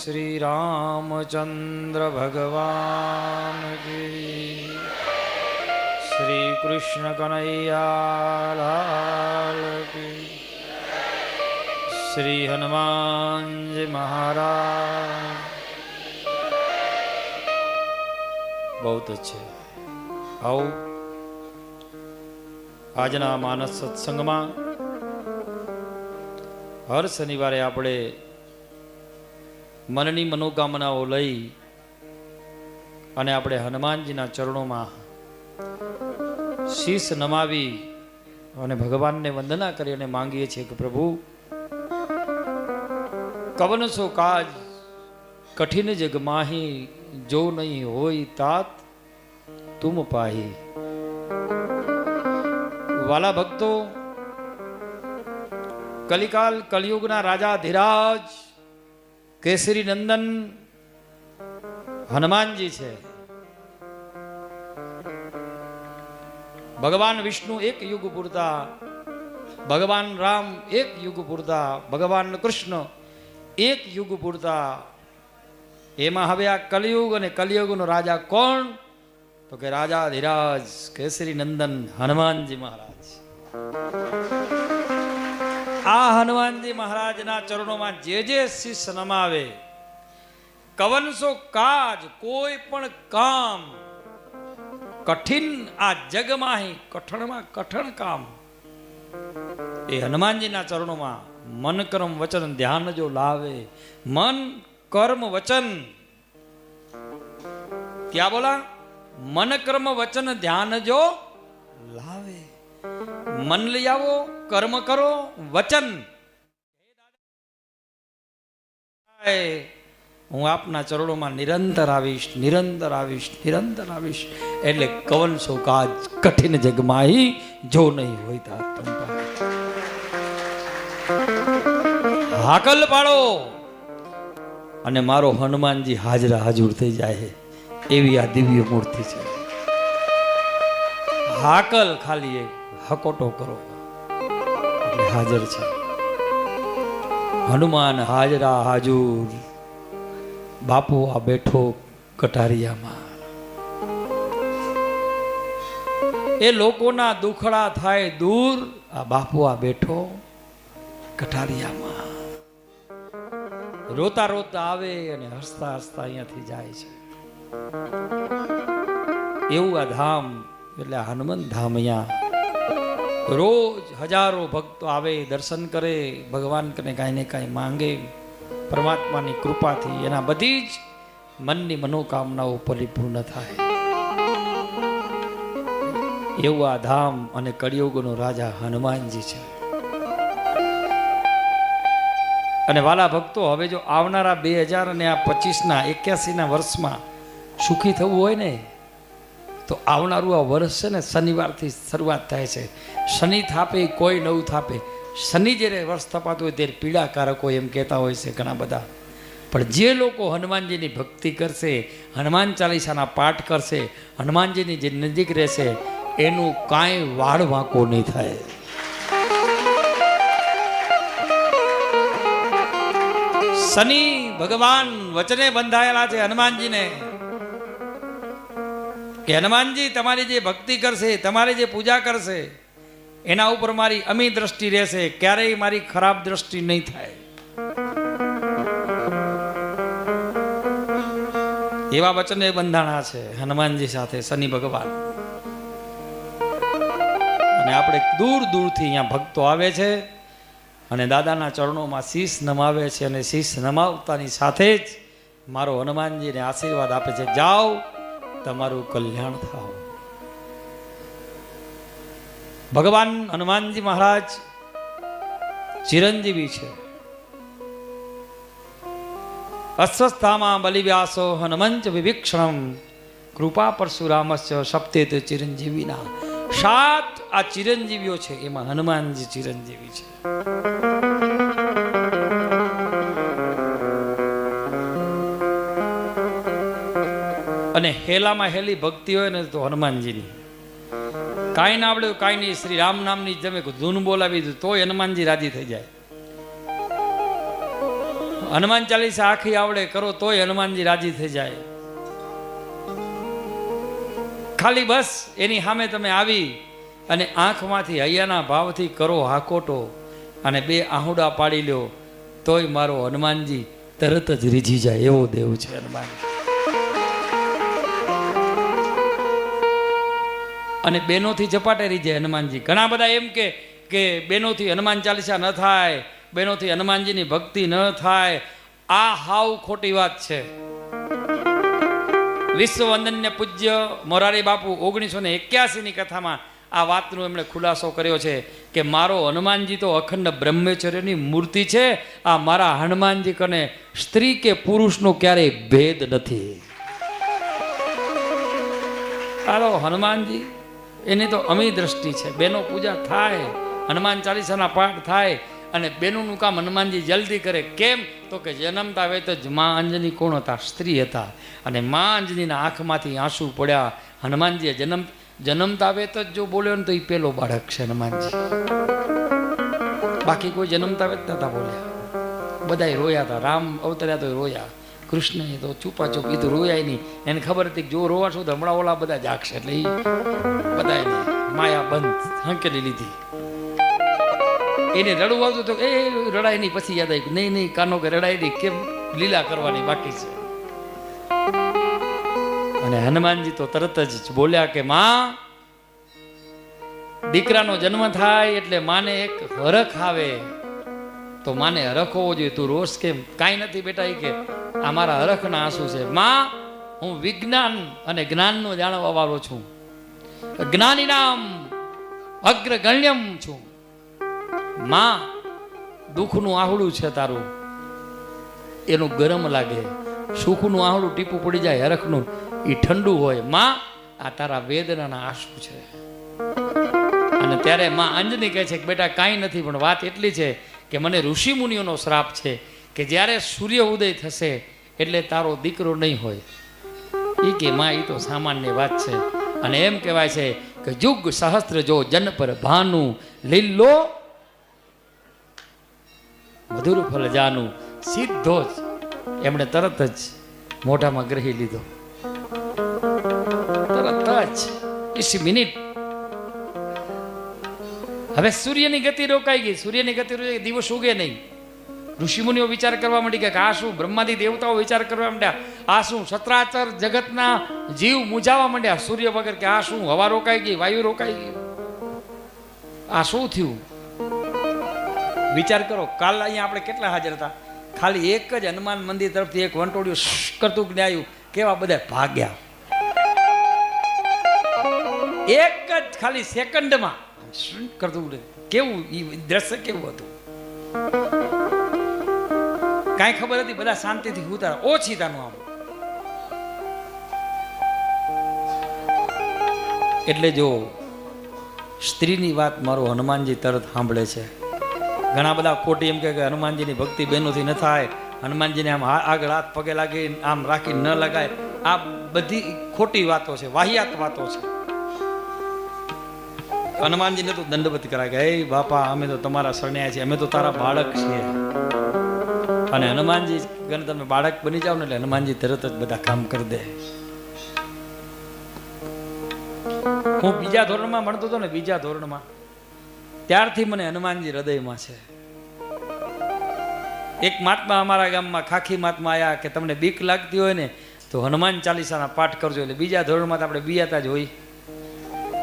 શ્રી રામચંદ્ર ભગવાન શ્રી કૃષ્ણ કનૈયા શ્રી હનુમાનજી મહારાજ બહુ છે આવું આજના માનસ સત્સંગમાં હર શનિવારે આપણે મનની મનોકામનાઓ લઈ અને આપણે હનુમાનજીના ચરણોમાં શીશ નમાવી અને ભગવાનને વંદના કરી અને માંગીએ છીએ કે પ્રભુ કવનસો કાજ, કઠિન જગ માહી, જો નહીં હોય તાત, તુમ પાહી. વાલા ભક્તો, કલિકાલ કલયુગના રાજા ધીરાજ કેસરી નંદન હનુમાનજી છે. ભગવાન વિષ્ણુ એક યુગ પૂરતા, ભગવાન રામ એક યુગ પૂરતા, ભગવાન કૃષ્ણ એક યુગ પૂરતા. એમાં હવે આ કલયુગ અને કલયુગનો રાજા કોણ? તો કે રાજા ધીરાજ કેસરી નંદન હનુમાનજી મહારાજ. આ હનુમાનજી મહારાજના ચરણોમાં જે જે શિષ્ય નમાવે, કવનસો કાજ, કોઈ પણ કામ, કઠિન આ જગમાં કઠણમાં કઠણ કામ, એ હનુમાનજીના ચરણોમાં મન કર્મ વચન ધ્યાન જો લાવે, મન કર્મ વચન. ક્યાં બોલા? મન કર્મ વચન ધ્યાન જો લાવે. મન લઈ આવો, કર્મ કરો, વચન. હું આપના ચરણોમાં નિરંતર આવીશ નિરંતર આવીશ નિરંતર આવીશ. એટલે કવન સો કાજ કઠિન જગમાહી જો નહીં હોય હાકલ પાડો. અને મારો હનુમાનજી હાજરા હાજર થઈ જાય એવી આ દિવ્ય મૂર્તિ છે. હાકલ ખાલી એક. હકોટો કરો. હાજર છે. હનુમાન હાજરા હાજુર. બાપુ આ બેઠો કટારિયામાં. એ લોકોના દુખડા થાય દૂર, આ બાપુ આ બેઠો કટારિયામાં. રોતા રોતા આવે અને હસતા હસતા અહીંયાથી જાય છે. એવું આ ધામ, એટલે હનુમાન ધામ અહીંયા રોજ હજારો ભક્તો આવે, દર્શન કરે, ભગવાન કને કાંઈ ને કાંઈ માંગે. પરમાત્માની કૃપાથી એના બધી જ મનની મનોકામનાઓ પરિપૂર્ણ થાય. એવું આ ધામ અને કળિયુગનો રાજા હનુમાનજી છે. અને વાલા ભક્તો, હવે જો આવનારા બે હજાર અને આ પચીસના એક્યાસીના વર્ષમાં સુખી થવું હોય ને તો આવનારું આ વર્ષ છે ને શનિવારથી શરૂઆત થાય છે. શનિ થાપે, કોઈ નવું થાપે. શનિ જ્યારે વર્ષ થપાતું હોય ત્યારે પીડાકારકો એમ કહેતા હોય છે ઘણા બધા. પણ જે લોકો હનુમાનજીની ભક્તિ કરશે, હનુમાન ચાલીસાના પાઠ કરશે, હનુમાનજીની જે નજીક રહેશે, એનું કાંઈ વાળ વાંકો નહીં થાય. શનિ ભગવાન વચને બંધાયેલા છે હનુમાનજીને. કે હનુમાનજી, તમારી જે ભક્તિ કરશે, તમારી જે પૂજા કરશે, એના ઉપર મારી અમી દ્રષ્ટિ રહેશે, ક્યારેય મારી ખરાબ દ્રષ્ટિ નહીં થાય. એવા વચને બંધાણા છે, હનુમાનજી સાથે, શનિ ભગવાન. અને આપણે દૂર દૂરથી અહીંયા ભક્તો આવે છે, અને દાદાના ચરણોમાં શીશ નમાવે છે, અને શીશ નમાવતાની સાથે જ મારો હનુમાનજીને આશીર્વાદ આપે છે, જાઓ તમારું કલ્યાણ થાવ. ભગવાન હનુમાનજી મહારાજ ચિરંજીવી છે. અસ્વસ્થામાં બલિવ્યાસો હનુમંચ વિભીક્ષણમ કૃપા પરશુરામસ્ય સપ્તેત ચિરંજીવીના. સાત આ ચિરંજીવીઓ છે, એમાં હનુમાનજી ચિરંજીવી છે. અને હેલામાં હેલી ભક્તિ હોય ને તો હનુમાનજીની. કાંઈ ના આવડ્યું કાંઈ નહીં. શ્રી રામ નામની જમે ધૂન બોલાવી દીધું, તોય હનુમાનજી રાજી થઈ જાય. હનુમાન ચાલીસા આખી આવડે કરો, તોય હનુમાનજી રાજી થઈ જાય. ખાલી બસ એની સામે તમે આવી અને આંખમાંથી હૈયાના ભાવથી કરો હાકોટો અને બે આહુડા પાડી લ્યો તોય મારો હનુમાનજી તરત જ રીઝી જાય. એવો દેવ છે હનુમાન અને બેનોથી ઝપાટે રીજે હનુમાનજી. ઘણા બધા એમ કે કે બેનોથી હનુમાન ચાલીસા ન થાય, બેનોથી હનુમાનજીની ભક્તિ ન થાય. આ હાવ ખોટી વાત છે. વિશ્વ વંદનને પૂજ્ય મોરારી બાપુ ઓગણીસો ને એક્યાસીની કથામાં આ વાતનો એમણે ખુલાસો કર્યો છે કે મારો હનુમાનજી તો અખંડ બ્રહ્મચર્યની મૂર્તિ છે, આ મારા હનુમાનજી કને સ્ત્રી કે પુરુષનો ક્યારેય ભેદ નથી. હાલો હનુમાનજી એની તો અમી દ્રષ્ટિ છે. બેનો પૂજા થાય, હનુમાન ચાલીસાના પાઠ થાય અને બેનોનું કામ હનુમાનજી જલ્દી કરે. કેમ? તો કે જન્મતા વેત જ મા અંજની કોણ હતા સ્ત્રી હતા. અને મા અંજનીના આંખમાંથી આંસુ પડ્યા. હનુમાનજીએ જન્મ, જન્મતા વેત જ જો બોલ્યો ને તો એ પેલો બાળક છે હનુમાનજી. બાકી કોઈ જન્મતા વેત નતા બોલ્યા. બધાય રોયા હતા. રામ અવતર્યા તો રોયા. કૃષ્ણએ તો ચૂપાચૂપ તો રોયાય નહીં. એને ખબર હતી કે જો રોવાશું તો હમણાં ઓલા બધા જાગશે એટલે એ બધા માયા બંધ હંકેલી લીધી. એને રડવું આવતું તો એ રડાય નહીં. પછી યાદ આવ્યું નહીં નહીં કાનો કે રડાય નહીં કેમ લીલા કરવાની બાકી છે. અને હનુમાનજી તો તરત જ બોલ્યા કે માં દીકરાનો જન્મ થાય એટલે માને એક હરખ આવે. તો માને હરખ હોવો જોઈએ. તું રોષ કેમ? કાંઈ નથી બેટા એ કે આ મારા હરખના આંસુ છે. માં, હું વિજ્ઞાન અને જ્ઞાનનો જાણવા વાળો છું. જ્ઞાની નામ અગ્રગણ્યમ છું. માં, દુઃખનું આહુડું છે તારું. એનું ગરમ લાગે. સુખનું આહુડું ટીપું પડી જાય, હરખનું. એ ઠંડુ હોય. માં, આ તારા વેદનાના આંસુ છે. અને ત્યારે માં અંજની કહે છે કે બેટા, કાંઈ નથી, પણ વાત એટલી છે કે મને ઋષિ મુનિઓનો શ્રાપ છે કે જ્યારે સૂર્ય ઉદય થશે એટલે તારો દીકરો નહીં હોય. એ કે, માં એ તો સામાન્ય વાત છે. અને એમ કહેવાય છે કે યુગ સહસ્ત્ર જો જન પર ભાનુ લીલો મધુર ફલ જાનું સીધો જ એમણે તરત જ મોઢામાં ગ્રહી લીધો. તરત જ ઇસ મિનિટ હવે સૂર્યની ગતિ રોકાઈ ગઈ. સૂર્યની ગતિ રોકાઈ દિવસ ઉગે નહીં. ઋષિમુનિઓ વિચાર કરવા માંડી કે આ શું? બ્રહ્માદી દેવતાઓ વિચાર કરવા માંડ્યા. આ શું? સત્રાચર જગતના જીવ મૂંઝાવા માંડ્યા. સૂર્ય વગર કે આ શું? હવા રોકાઈ ગઈ, વાયુ રોકાઈ ગઈ. આ શું થયું? વિચાર કરો, કાલ અહીંયા આપણે કેટલા હાજર હતા? ખાલી એક જ હનુમાન મંદિર તરફથી એક વંટોળિયું શ્શ કરતું જ્ઞ આવ્યું કેવા બધા ભાગ્યા. એક જ ખાલી સેકન્ડમાં શ્શ કરતું કેવું? એ દ્રશ્ય કેવું હતું? કાંઈ ખબર હતી? બધા શાંતિથી ઉતાર. ઓછી તાનું આમ. એટલે જો સ્ત્રીની વાત મારો હનુમાનજી તરત સાંભળે છે. ઘણા બધા ખોટી એમ કે હનુમાનજીની ભક્તિ બહેનોથી ન થાય. હનુમાનજીને આમ આગળ હાથ પગે લાગી, આમ રાખી ન લગાય. આ બધી ખોટી વાતો છે, વાહિયાત વાતો છે. હનુમાનજીને તો દંડવત કરાય કે બાપા, અમે તો તમારા શરણે છીએ, અમે તો તારા બાળક છીએ. અને હનુમાનજી, ગણ તમે બાળક બની જાઓ ને એટલે હનુમાનજી તરત જ બધા કામ કરી દે. હું બીજા ધોરણમાં ભણતો હતો ને, બીજા ધોરણમાં, ત્યારથી મને હનુમાનજી હૃદયમાં છે. એક મહાત્મા અમારા ગામમાં, ખાખી મહાત્મા આવ્યા કે, તમને બીક લાગતી હોય ને, તો હનુમાન ચાલીસાના પાઠ કરજો. એટલે બીજા ધોરણમાં તો આપણે બિયાતા જ હોય.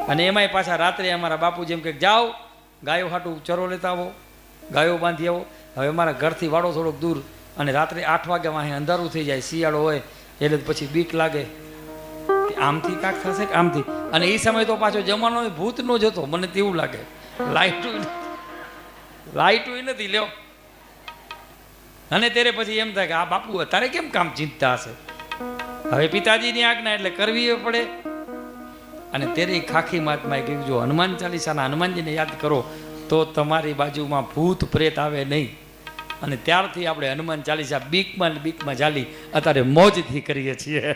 અને એમાંય પાછા રાત્રે અમારા બાપુ જેમ કે જાઓ, ગાયો હાટું ચરો લેતા આવો, ગાયો બાંધી આવો. હવે અમારા ઘરથી વાળો થોડોક દૂર અને રાત્રે આઠ વાગ્યામાં અહીં અંધારું થઈ જાય, શિયાળો હોય, એટલે પછી બીક લાગે. આમથી કાંક થશે કે આમથી? અને એ સમય તો પાછો જમાનો ભૂતનો જ હતો, મને તેવું લાગે. લાઈટ લાઈટું નથી. લ્યો. અને ત્યારે પછી એમ થાય કે, આ બાપુ તારે કેમ કામ ચિંતા હશે? હવે પિતાજીની આજ્ઞા એટલે કરવી પડે. અને તેરી ખાખી મહાત્માએ કહ્યું, જો હનુમાન ચાલીસાના હનુમાનજીને યાદ કરો, તો તમારી બાજુમાં ભૂત પ્રેત આવે નહીં. અને ત્યારથી આપણે હનુમાન ચાલીસા બીકમાં ને બીકમાં ચાલી અત્યારે મોજથી કરીએ છીએ.